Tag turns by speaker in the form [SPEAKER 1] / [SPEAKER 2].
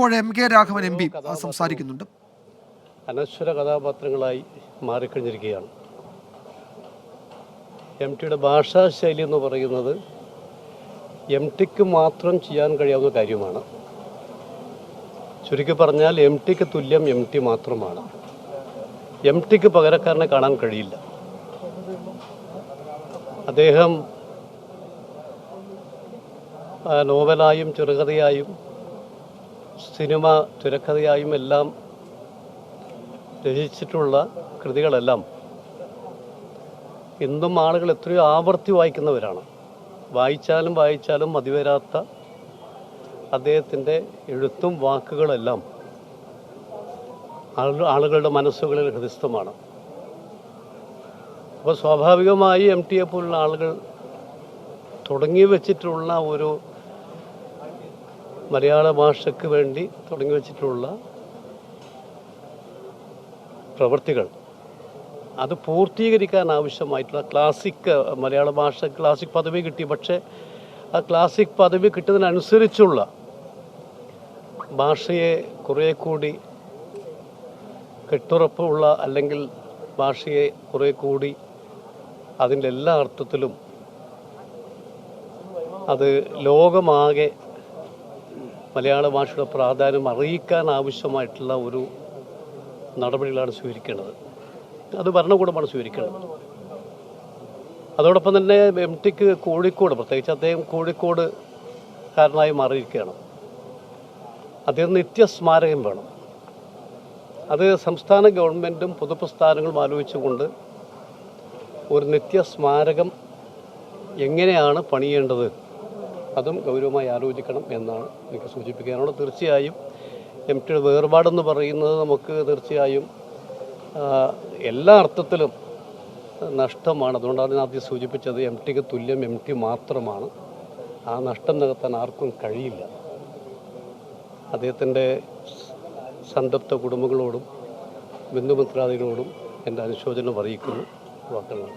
[SPEAKER 1] ഇപ്പോൾ M K Raghavan M P സംസാരിക്കുന്നുണ്ട്.
[SPEAKER 2] അനശ്വര കഥാപാത്രങ്ങളായി മാറിക്കഴിഞ്ഞിരിക്കുകയാണ്. എം ടിയുടെ ഭാഷാശൈലി എന്ന് പറയുന്നത് എം ടിക്ക് മാത്രം ചെയ്യാൻ കഴിയാവുന്ന കാര്യമാണ്. ചുരുക്കി പറഞ്ഞാൽ എം ടിക്ക് തുല്യം എം ടി മാത്രമാണ്. എം ടിക്ക് പകരക്കാരനെ കാണാൻ കഴിയില്ല. അദ്ദേഹം നോവലായും ചെറുകഥയായും സിനിമ തിരക്കഥയായും എല്ലാം രചിച്ചിട്ടുള്ള കൃതികളെല്ലാം ഇന്നും ആളുകൾ എത്രയോ ആവർത്തി വായിക്കുന്നവരാണ്. വായിച്ചാലും വായിച്ചാലും മതിവരാത്ത അദ്ദേഹത്തിന്റെ എഴുത്തും വാക്കുകളെല്ലാം ആളുകളുടെ മനസ്സുകളിൽ ഹൃദയസ്ഥമാണ്. അപ്പോൾ സ്വാഭാവികമായി എം ടി എ പോലുള്ള ആളുകൾ തുടങ്ങി വെച്ചിട്ടുള്ള ഒരു മലയാള ഭാഷയ്ക്ക് വേണ്ടി തുടങ്ങി വച്ചിട്ടുള്ള പ്രവൃത്തികൾ അത് പൂർത്തീകരിക്കാൻ ആവശ്യമായിട്ടുള്ള ക്ലാസിക് മലയാള ഭാഷ ക്ലാസിക് പദവി കിട്ടി. പക്ഷേ ആ ക്ലാസിക് പദവി കിട്ടുന്നതിനനുസരിച്ചുള്ള ഭാഷയെ കുറേ കൂടി കെട്ടുറപ്പുള്ള അല്ലെങ്കിൽ ഭാഷയെ കുറേ കൂടി അതിന്റെ എല്ലാ അർത്ഥത്തിലും അത് ലോകമാകെ മലയാള ഭാഷയുടെ പ്രാധാന്യം അറിയിക്കാൻ ആവശ്യമായിട്ടുള്ള ഒരു നടപടികളാണ് സ്വീകരിക്കേണ്ടത്. അത് ഭരണകൂടമാണ് സ്വീകരിക്കേണ്ടത്. അതോടൊപ്പം തന്നെ എം ടിക്ക് കോഴിക്കോട് പ്രത്യേകിച്ച് അദ്ദേഹം കോഴിക്കോട് കാരനായി മാറിയിരിക്കുകയാണ്. അദ്ദേഹം നിത്യസ്മാരകം വേണം. അത് സംസ്ഥാന ഗവൺമെന്റും പൊതുപ്രസ്ഥാനങ്ങളും ആലോചിച്ചുകൊണ്ട് ഒരു നിത്യസ്മാരകം എങ്ങനെയാണ് പണിയേണ്ടത്? അതും ഗൗരവമായി ആലോചിക്കണം എന്നാണ് എനിക്ക് സൂചിപ്പിക്കാനുള്ളത്. തീർച്ചയായും എം ടിയുടെ വേർപാടെന്ന് പറയുന്നത് നമുക്ക് തീർച്ചയായും എല്ലാ അർത്ഥത്തിലും നഷ്ടമാണ്. അതുകൊണ്ടാണ് ഞാൻ ആദ്യം സൂചിപ്പിച്ചത് എം ടിക്ക് തുല്യം എം ടി മാത്രമാണ്. ആ നഷ്ടം നികത്താൻ ആർക്കും കഴിയില്ല. അദ്ദേഹത്തിന്റെ സംതൃപ്ത കുടുംബങ്ങളോടും ബന്ധുമിത്രാദികളോടും എന്റെ അനുശോചനം അറിയിക്കുന്നു. വാക്കുകളാണ്